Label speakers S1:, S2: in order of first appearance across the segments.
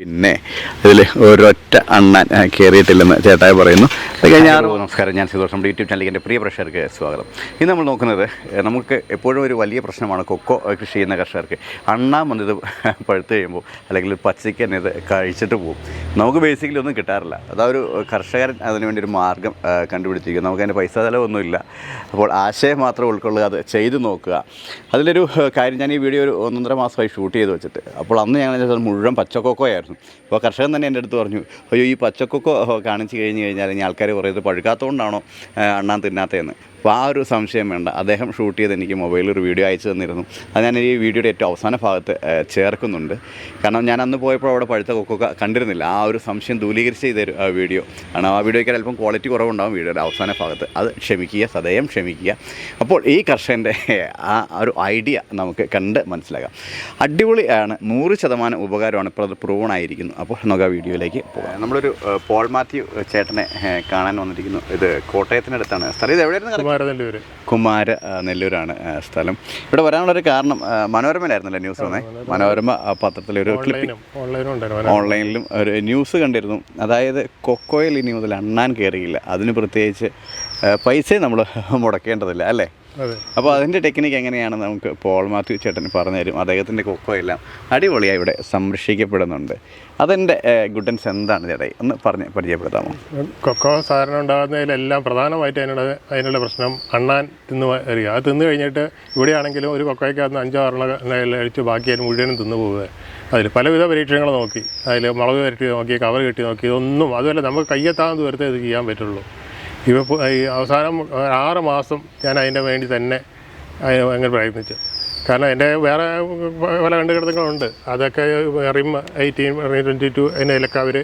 S1: പിന്നെ ഇതിൽ ഒരൊറ്റ അണ്ണൻ കയറിയിട്ടില്ലെന്ന് ചേട്ടായി പറയുന്നു.
S2: നമസ്കാരം. ഞാൻ സിദോഷം നമ്മുടെ യൂട്യൂബ് ചാനലിലേക്ക് എന്റെ പ്രിയ പ്രേക്ഷകർക്ക് സ്വാഗതം. ഇന്ന് നമ്മൾ നോക്കുന്നത് നമുക്ക് എപ്പോഴും ഒരു വലിയ പ്രശ്നമാണ് കൊക്കോ കൃഷി ചെയ്യുന്ന കർഷകർക്ക്. അണ്ണാൻ വന്നത് പഴുത്ത് കഴിയുമ്പോൾ അല്ലെങ്കിൽ പച്ചയ്ക്ക് തന്നെ ഇത് കഴിച്ചിട്ട് പോകും. നമുക്ക് ബേസിക്കലി ഒന്നും കിട്ടാറില്ല. അതാ ഒരു കർഷകൻ അതിന് വേണ്ടി ഒരു മാർഗം കണ്ടുപിടിച്ചിരിക്കും നമുക്ക് അതിന്റെ പൈസ തലവൊന്നുമില്ല അപ്പോൾ ആശയം മാത്രം ഉൾക്കൊള്ളുക അത് ചെയ്തു നോക്കുക. അതിലൊരു കാര്യം ഞാൻ ഈ വീഡിയോ ഒരു ഒന്നൊന്നര മാസമായി ഷൂട്ട് ചെയ്ത് വെച്ചിട്ട്. അപ്പോൾ അന്ന് ഞങ്ങൾ പച്ച മുഴുവൻ പച്ചക്കൊക്കോയായിരുന്നു അപ്പോൾ കർഷകൻ തന്നെ എന്റെ അടുത്ത് പറഞ്ഞു അയ്യോ ഈ പച്ചക്കൊക്കോ കാണിച്ച് കഴിഞ്ഞ് കഴിഞ്ഞാൽ ഇനി ആൾക്കാർ പറയുന്നത് പഴുക്കാത്തതുകൊണ്ടാണോ അണ്ണാൻ തിന്നാത്തതെന്ന്? അപ്പോൾ ആ ഒരു സംശയം വേണ്ട. അദ്ദേഹം ഷൂട്ട് ചെയ്ത് എനിക്ക് മൊബൈലിൽ ഒരു വീഡിയോ അയച്ചു തന്നിരുന്നു. അത് ഞാൻ ഈ വീഡിയോയുടെ ഏറ്റവും അവസാന ഭാഗത്ത് ചേർക്കുന്നുണ്ട്. കാരണം ഞാൻ അന്ന് പോയപ്പോൾ അവിടെ പഴുത്ത കൊക്കൊക്കെ കണ്ടിരുന്നില്ല. ആ ഒരു സംശയം ദൂലീകരിച്ച് ചെയ്തൊരു വീഡിയോ കാരണം ആ വീഡിയോയ്ക്ക് അല്പം ക്വാളിറ്റി കുറവുണ്ടാകും വീഡിയോയുടെ അവസാന ഭാഗത്ത്. അത് ക്ഷമിക്കുക സദയം ക്ഷമിക്കുക. അപ്പോൾ ഈ കർഷകന്റെ ആ ഒരു ഐഡിയ നമുക്ക് കണ്ട് മനസ്സിലാക്കാം. അടിപൊളിയാണ് നൂറ് ശതമാനം ഉപകാരമാണ് ഇപ്പോൾ അത് പ്രൂവൺ ആയിരിക്കുന്നു. അപ്പോൾ നമുക്ക് ആ വീഡിയോയിലേക്ക് പോകാം. നമ്മളൊരു പോൾ മാത്യു ചേട്ടനെ കാണാൻ വന്നിരിക്കുന്നു. ഇത് കോട്ടയത്തിനടുത്താണ്. സ്ഥലം ഇത് എവിടെയായിരുന്നു? Correct?
S3: കുമാരനെല്ലൂര്
S1: കുമാര നെല്ലൂരാണ് സ്ഥലം. ഇവിടെ വരാനുള്ളൊരു കാരണം മനോരമയിലായിരുന്നല്ലേ ന്യൂസ് വന്നേ? മനോരമ. പത്രത്തിൽ ഒരു ക്ലിപ്പിംഗ് ഓൺലൈനിലും ഒരു ന്യൂസ് കണ്ടിരുന്നു. അതായത് കൊക്കോയിൽ ഇനി മുതൽ അണ്ണാൻ കയറിയില്ല അതിന് പ്രത്യേകിച്ച് പൈസയും നമ്മൾ മുടക്കേണ്ടതില്ല അല്ലേ? അപ്പോൾ അതിന്റെ ടെക്നിക്ക് എങ്ങനെയാണ് നമുക്ക് പോൾ മാത്യു ചേട്ടൻ പറഞ്ഞു തരും. അദ്ദേഹത്തിന്റെ കൊക്കോ എല്ലാം അടിപൊളിയായി ഇവിടെ സംരക്ഷിക്കപ്പെടുന്നുണ്ട്. അതിന്റെ ഗുഡൻസ് എന്താണ് ചേട്ടായി ഒന്ന് പറഞ്ഞ് പരിചയപ്പെടുത്താമോ?
S3: കൊക്കോ സാധാരണ ഉണ്ടാകുന്നതിലെല്ലാം പ്രധാനമായിട്ട് അതിനുള്ള അതിനുള്ള പ്രശ്നം അണ്ണാൻ തിന്ന് വരിക. അത് തിന്നു കഴിഞ്ഞിട്ട് ഇവിടെയാണെങ്കിലും ഒരു കൊക്കോയ്ക്ക് കൊക്കോയ്ക്കകത്ത് അഞ്ചോ ആറെണ്ണം അഴിച്ച് ബാക്കി അതിന് മുഴുവനും തിന്നു പോവുക. അതിൽ പലവിധ പരീക്ഷണങ്ങൾ നോക്കി. അതിൽ മുളക് വരട്ടി നോക്കി കവർ കെട്ടി നോക്കി ഇതൊന്നും അതുമല്ല നമുക്ക് കയ്യെത്താൻ ദൂരത്തെ ഇത് ചെയ്യാൻ പറ്റുള്ളൂ. ഇവ ഈ അവസാനം ആറ് മാസം ഞാൻ അതിന്റെ വേണ്ടി തന്നെ അതിന് അങ്ങനെ പ്രയത്നിച്ചു. കാരണം എന്റെ വേറെ പല കണ്ടുകിടത്തങ്ങളുണ്ട്. അതൊക്കെ rim eighteen rim twenty two അതിനൊക്കെ അവർ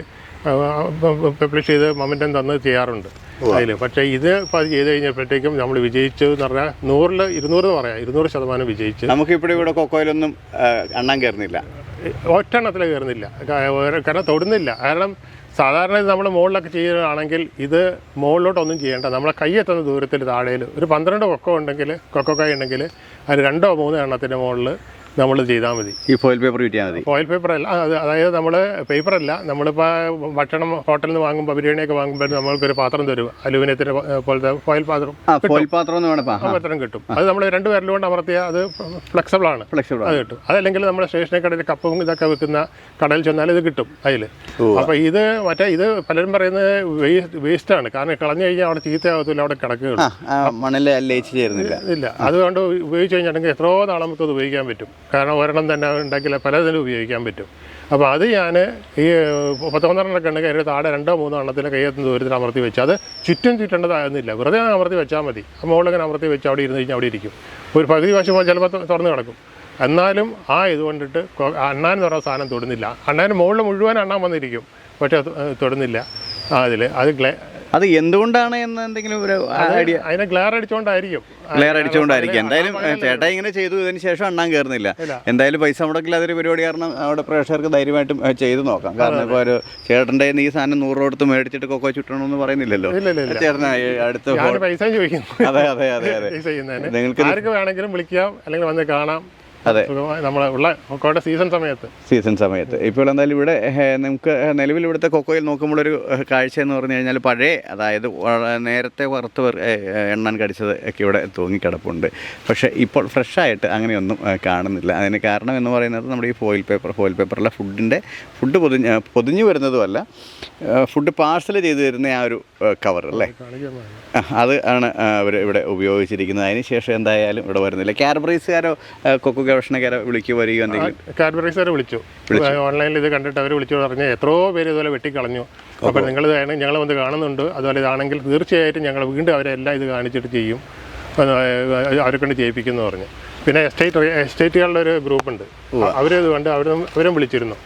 S3: പബ്ലിഷ് ചെയ്ത് മൊമെന്റം തന്ന് ചെയ്യാറുണ്ട് അതിൽ പക്ഷേ ഇത് ഇപ്പോൾ അത് ചെയ്ത് കഴിഞ്ഞപ്പോഴത്തേക്കും നമ്മൾ വിജയിച്ചു എന്ന് പറഞ്ഞാൽ നൂറിൽ ഇരുന്നൂറ് എന്ന് പറയാം. ഇരുന്നൂറ് ശതമാനം വിജയിച്ചു.
S1: നമുക്കിപ്പോഴും ഇവിടെ കൊക്കോയിലൊന്നും എണ്ണം കയറുന്നില്ല.
S3: ഒറ്റെണ്ണത്തിൽ കയറുന്നില്ല. കാരണം തൊടുന്നില്ല. കാരണം സാധാരണ നമ്മൾ മുകളിലൊക്കെ ചെയ്യുകയാണെങ്കിൽ ഇത് മുകളിലോട്ടൊന്നും ചെയ്യേണ്ട. നമ്മളെ കൈയെത്തുന്ന ദൂരത്തിൽ താഴേൽ ഒരു പന്ത്രണ്ട് കൊക്കോ ഉണ്ടെങ്കിൽ കൊക്കോ കൈ ഉണ്ടെങ്കിൽ അത് രണ്ടോ മൂന്നോ എണ്ണത്തിന്റെ മുകളിൽ നമ്മൾ ചെയ്താൽ മതി.
S1: ഈ ഫോയിൽ പേപ്പർ കിട്ടിയാൽ മതി.
S3: ഫോയിൽ പേപ്പർ അല്ല അതായത് നമ്മൾ പേപ്പർ അല്ല നമ്മളിപ്പോൾ ഭക്ഷണം ഹോട്ടലിൽ നിന്ന് വാങ്ങുമ്പോൾ ബിരിയാണിയൊക്കെ വാങ്ങുമ്പോൾ നമ്മൾക്കൊരു പാത്രം തരും അലുമിനിയത്തിന്റെ പോലത്തെ ഫോയിൽ പാത്രം
S1: ആ ഫോയിൽ പാത്രം
S3: പാത്രം കിട്ടും. അത് നമ്മൾ രണ്ട് പേരിലും കൊണ്ട് അമർത്തിയാൽ അത് ഫ്ലെക്സിബിൾ ആണ്.
S1: ഫ്ലെക്സിബിൾ
S3: അത് കിട്ടും. അതല്ലെങ്കിൽ നമ്മുടെ സ്റ്റേഷനറി കടയിൽ കപ്പും ഇതൊക്കെ വെക്കുന്ന കടയിൽ ചെന്നാൽ ഇത് കിട്ടും അതിൽ അപ്പോൾ ഇത് മറ്റേ ഇത് പലരും പറയുന്നത് വേസ്റ്റ് ആണ്. കാരണം കളഞ്ഞു കഴിഞ്ഞാൽ അവിടെ ചീത്തയാകത്തില്ല അവിടെ കിടക്കുകയുള്ളൂ.
S1: ആ, ലയിച്ച് ചേരുന്നില്ല.
S3: ഇല്ല. അതുകൊണ്ട് ഉപയോഗിച്ച് കഴിഞ്ഞിട്ടുണ്ടെങ്കിൽ എത്രയോ നാളെ നമുക്ക് അത് ഉപയോഗിക്കാൻ പറ്റും. കാരണം ഒരെണ്ണം തന്നെ ഉണ്ടാക്കിയാൽ പലതിനും ഉപയോഗിക്കാൻ പറ്റും. അപ്പോൾ അത് ഞാൻ ഈ പത്തൊന്നരെണ്ണൊക്കെ ഉണ്ടെങ്കിൽ അതിന്റെ താഴെ രണ്ടോ മൂന്നോ എണ്ണത്തിന്റെ കയ്യെത്തുന്ന ദൂരത്തിൽ അമർത്തി വെച്ച് അത് ചുറ്റും ചുറ്റേണ്ടതായിരുന്നില്ല വെറുതെ അമർത്തി വെച്ചാൽ മതി. മുകളിലങ്ങനെ അമർത്തി വെച്ച് അവിടെ ഇരുന്ന് കഴിഞ്ഞാൽ അവിടെ ഇരിക്കും. ഒരു പകുതി വശം ചിലപ്പോൾ തുറന്ന് കിടക്കും. എന്നാലും ആ ഇതുകൊണ്ടിട്ട് കൊണ്ടിട്ട് അണ്ണാൻ എന്ന് പറയുന്ന സാധനം തൊടുന്നില്ല. അണ്ണാൻ മുകളിൽ മുഴുവൻ അണ്ണാൻ വന്നിരിക്കും. പക്ഷേ തൊടുന്നില്ല. അതിൽ അത്
S1: അത് എന്തുകൊണ്ടാണ് എന്ന് എന്തെങ്കിലും ഒരു ഐഡിയ
S3: അതിനെ ഗ്ലെയർ അടിച്ചുകൊണ്ടായിരിക്കും
S1: ക്ലിയർ അടിച്ചുകൊണ്ടായിരിക്കും എന്തായാലും ചേട്ടാ ഇങ്ങനെ ചെയ്തു ഇതിന് ശേഷം അണ്ണാൻ കയറുന്നില്ല എന്തായാലും പൈസ മുടക്കില്ലാതൊരു പരിപാടി. കാരണം അവിടെ പ്രേക്ഷകർക്ക് ധൈര്യമായിട്ടും ചെയ്തു നോക്കാം. കാരണം ഇപ്പോൾ ഒരു ചേട്ടന്റെ ഈ സാധനം നൂറ് കൊടുത്ത് മേടിച്ചിട്ട് കൊക്കോ ചുറ്റണമെന്ന് പറയുന്നില്ലല്ലോ. ചേട്ടനായി അടുത്ത
S3: പൈസ ചോദിക്കും
S1: അതെ അതെ അതെ അതെ. നിങ്ങൾക്ക്
S3: ആർക്ക് വേണമെങ്കിലും വിളിക്കാം അല്ലെങ്കിൽ വന്ന് കാണാം.
S1: അതെ.
S3: നമ്മുടെ നമ്മളെ ഉള്ള കൊക്കോയുടെ സീസൺ സമയത്ത്.
S1: സീസൺ സമയത്ത്. ഇപ്പോൾ എന്തായാലും ഇവിടെ നമുക്ക് നിലവിൽ ഇവിടുത്തെ കൊക്കോയിൽ നോക്കുമ്പോൾ ഒരു കാഴ്ച എന്ന് പറഞ്ഞു കഴിഞ്ഞാൽ പഴയ അതായത് നേരത്തെ വറുത്ത് എണ്ണാൻ കടിച്ചത് ഒക്കെ ഇവിടെ തൂങ്ങിക്കിടപ്പുണ്ട്. പക്ഷേ ഇപ്പോൾ ഫ്രഷായിട്ട് അങ്ങനെയൊന്നും കാണുന്നില്ല. അതിന് കാരണം എന്ന് പറയുന്നത് നമ്മുടെ ഈ ഫോയിൽ പേപ്പർ ഫോയിൽ പേപ്പറിലെ ഫുഡിന്റെ ഫുഡ് പൊതിഞ്ഞ് പൊതിഞ്ഞു വരുന്നതുമല്ല. ഫുഡ് പാഴ്സൽ ചെയ്ത് തരുന്ന ആ ഒരു കവർ അല്ലേ? അത് ആണ് അവർ ഇവിടെ ഉപയോഗിച്ചിരിക്കുന്നത്. അതിന് ശേഷം എന്തായാലും ഇവിടെ വരുന്നില്ല. കാർബറീസുകാരോ കൊക്കോ ഗവേഷണക്കാരോ വിളിക്കുക വരികയോ എന്തെങ്കിലും?
S3: കാഡ്ബറീസുകാരെ വിളിച്ചു. ഓൺലൈനിൽ ഇത് കണ്ടിട്ട് അവർ വിളിച്ചു പറഞ്ഞ് എത്രയോ പേര് ഇതുപോലെ വെട്ടിക്കളഞ്ഞു. അപ്പോൾ നിങ്ങൾ ഇതാണ് ഞങ്ങൾ വന്ന് കാണുന്നുണ്ട്. അതുപോലെ ഇതാണെങ്കിൽ തീർച്ചയായിട്ടും ഞങ്ങൾ വീണ്ടും അവരെല്ലാം ഇത് കാണിച്ചിട്ട് ചെയ്യും. അവരെ കൊണ്ട് ചെയ്യിപ്പിക്കുന്നു പറഞ്ഞു. പിന്നെ എസ്റ്റേറ്റ് എസ്റ്റേറ്റുകളുടെ ഒരു ഗ്രൂപ്പുണ്ട് അവരും ഇത് കണ്ട് അവരും അവരും വിളിച്ചിരുന്നു.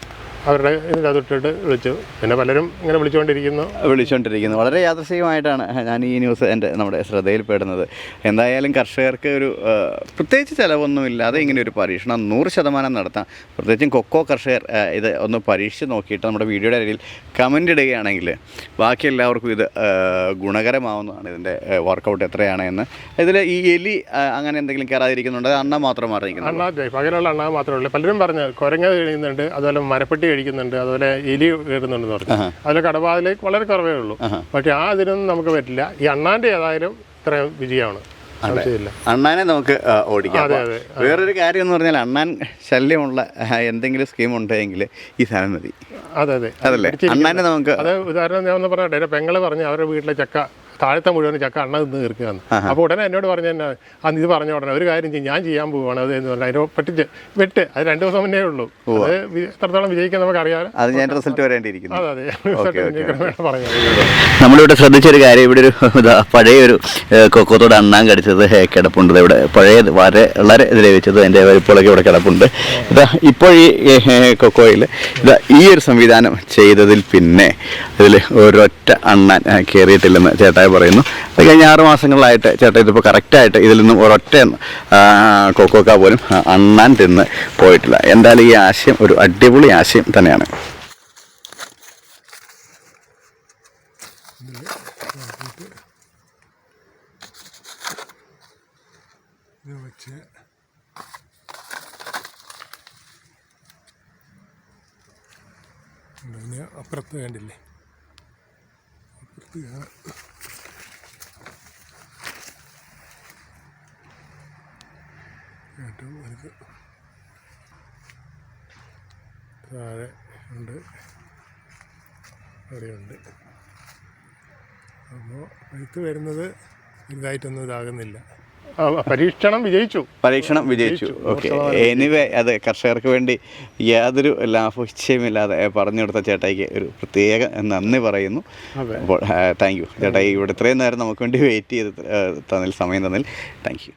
S3: അവരുടെ ഇതിനകത്തിട്ടിട്ട് വിളിച്ചു. പിന്നെ പലരും ഇങ്ങനെ വിളിച്ചുകൊണ്ടിരിക്കുന്നു.
S1: വിളിച്ചുകൊണ്ടിരിക്കുന്നു. വളരെ യാദൃശികമായിട്ടാണ് ഞാൻ ഈ ന്യൂസ് എന്റെ നമ്മുടെ ശ്രദ്ധയിൽപ്പെടുന്നത്. എന്തായാലും കർഷകർക്ക് ഒരു പ്രത്യേകിച്ച് ചിലവൊന്നുമില്ലാതെ ഇങ്ങനെ ഒരു പരീക്ഷണം നൂറ് ശതമാനം നടത്താം. പ്രത്യേകിച്ചും കൊക്കോ കർഷകർ ഇത് ഒന്ന് പരീക്ഷിച്ച് നോക്കിയിട്ട് നമ്മുടെ വീഡിയോയുടെ ഇടയിൽ കമന്റ് ഇടുകയാണെങ്കിൽ ബാക്കി എല്ലാവർക്കും ഇത് ഗുണകരമാവുന്നതാണ് ഇതിന്റെ വർക്കൗട്ട് എത്രയാണ് എന്ന് ഇതിൽ ഈ എലി അങ്ങനെ എന്തെങ്കിലും കയറാതിരിക്കുന്നുണ്ട്. അത് അണ്ണ മാത്രം മാറിയിരിക്കുന്നു
S3: അണ്ണാ പകലുള്ള അണ്ണാ മാത്രമേ ഉള്ളൂ. പലരും പറഞ്ഞു കുരങ്ങ കഴിയുന്നുണ്ട് അതുപോലെ മരപ്പെട്ടി കഴിക്കുന്നുണ്ട് അതുപോലെ എലി കയറുന്നുണ്ടെന്ന് പറഞ്ഞു. അതിൽ കടബാധയിലേക്ക് വളരെ കുറവേ ഉള്ളൂ. പക്ഷേ ആ ഇതിനൊന്നും നമുക്ക് പറ്റില്ല. ഈ അണ്ണാന്റെ ഏതായാലും ഇത്രയും വിജയമാണ്.
S1: അണ്ണാനെ നമുക്ക് ഓടിക്കാം. വേറൊരു കാര്യം എന്ന് പറഞ്ഞാൽ അണ്ണാൻ ശല്യമുള്ള എന്തെങ്കിലും സ്കീം ഉണ്ടെങ്കിൽ ഈ സാധനം മതി.
S3: അതെ അതെ.
S1: അതല്ലേ? അണ്ണാനെ നമുക്ക്
S3: അതെ ഉദാഹരണം ഞാൻ ഒന്ന് എന്റെ പെങ്ങൾ പറഞ്ഞ് അവരുടെ വീട്ടിലെ ചക്ക താഴത്തെ മുഴുവൻ ചക്ക അണ്ണ നിന്ന് തീർക്കുകയാണ്. അപ്പോൾ ഉടനെ എന്നോട് പറഞ്ഞു തന്നെ അന്ന് ഇത് പറഞ്ഞ ഉടനെ ഒരു കാര്യം ചെയ്യും ഞാൻ ചെയ്യാൻ പോവുകയാണ് അത് എന്ന് പറഞ്ഞാൽ അതിനെ പറ്റി വെട്ട് അത് രണ്ട് ദിവസം മുന്നേ ഉള്ളൂ. അത് എത്രത്തോളം വിജയിക്കാൻ നമുക്കറിയാം
S1: അത് ഞാൻ റിസൾട്ട് വരേണ്ടിയിരിക്കുന്നു
S3: അതെ അതെ. പറഞ്ഞു
S2: നമ്മളിവിടെ ശ്രദ്ധിച്ചൊരു കാര്യം ഇവിടെ ഒരു പഴയ ഒരു കൊക്കോത്തോട് അണ്ണാൻ കടിച്ചത് കിടപ്പുണ്ട്. ഇവിടെ പഴയ വളരെ വളരെ ദ്രവിച്ചത് എന്റെ ഇപ്പോഴൊക്കെ ഇവിടെ കിടപ്പുണ്ട്. ഇതാ ഇപ്പോൾ ഈ കൊക്കോയിൽ ഇതാ ഈ ഒരു സംവിധാനം ചെയ്തതിൽ പിന്നെ ഇതിൽ ഒരൊറ്റ അണ്ണാൻ കയറിയിട്ടില്ലെന്ന് കയറിയിട്ടില്ലെന്ന് ചേട്ടായി പറയുന്നു. അത് കഴിഞ്ഞ ആറ് മാസങ്ങളിലായിട്ട് ചേട്ടാ ഇതിപ്പോൾ കറക്റ്റായിട്ട് ഇതിൽ നിന്നും ഒരൊറ്റ കൊക്കോക്ക പോലും അണ്ണാൻ തിന്ന് പോയിട്ടില്ല. എന്തായാലും ഈ ആശയം ഒരു അടിപൊളി ആശയം തന്നെയാണ്.
S3: അപ്പുറത്ത് വേണ്ടില്ലേ അപ്പുറത്ത് ഏറ്റവും വലുത് താഴെ ഉണ്ട് അവിടെയുണ്ട് അപ്പോൾ പഴുത്ത് വരുന്നത് ഇതായിട്ടൊന്നും ഇതാകുന്നില്ല. പരീക്ഷണം വിജയിച്ചു.
S1: പരീക്ഷണം വിജയിച്ചു. ഓക്കെ എനിവേ അത് കർഷകർക്ക് വേണ്ടി യാതൊരു ലാഭവിഷയമില്ലാതെ പറഞ്ഞു കൊടുത്ത ചേട്ടായിക്ക് ഒരു പ്രത്യേക നന്ദി പറയുന്നു. അപ്പോൾ താങ്ക് യു ചേട്ടായി ഇവിടെ ഇത്രയും നേരം നമുക്ക് വേണ്ടി വെയിറ്റ് ചെയ്ത് തന്നിൽ സമയം തന്നിൽ താങ്ക് യു